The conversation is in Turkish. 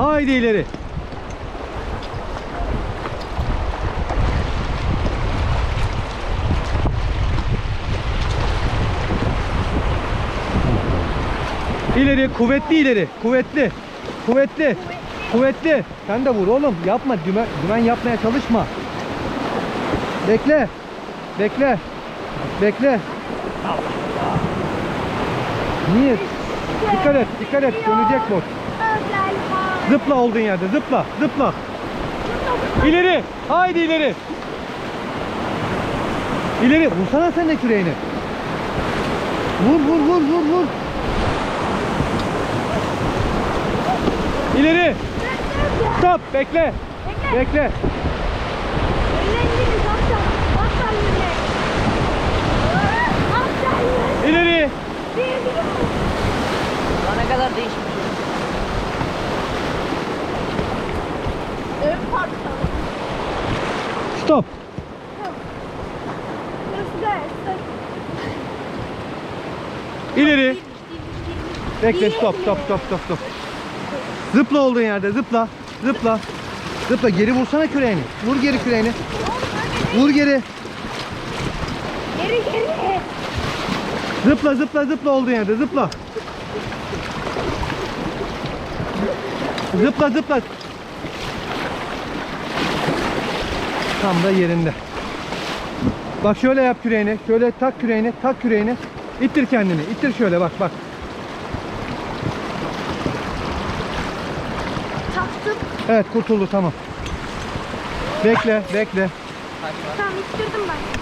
Haydi ileri. İleri kuvvetli ileri. Kuvvetli. Kuvvetli. Kuvvetli. Sen de vur oğlum. Yapma. Dümen, dümen yapmaya çalışma. Bekle. Bekle. Bekle. Niye? Dikkat et. Dikkat et. Dönecek bot. Zıpla olduğun yerde. Zıpla. Zıpla. İleri. Haydi ileri. İleri. Vursana sen de küreğini. Vur vur vur vur vur. İleri. Stop. Bekle. Bekle. İleri. Daha ne kadar değişmiş. Stop. İleri. Bekle stop stop stop stop stop. Zıpla olduğun yerde zıpla. Zıpla. Zıpla geri vursana küreğini. Vur geri küreğini. Vur geri. Geri geri. Zıpla zıpla zıpla olduğun yerde zıpla. Zıpla zıpla. Tam da yerinde. Bak şöyle yap küreğini. Şöyle tak küreğini. Tak küreğini. İttir kendini. İttir şöyle bak bak. Taktım. Evet kurtuldu tamam. Bekle bekle. Tamam ittirdim ben.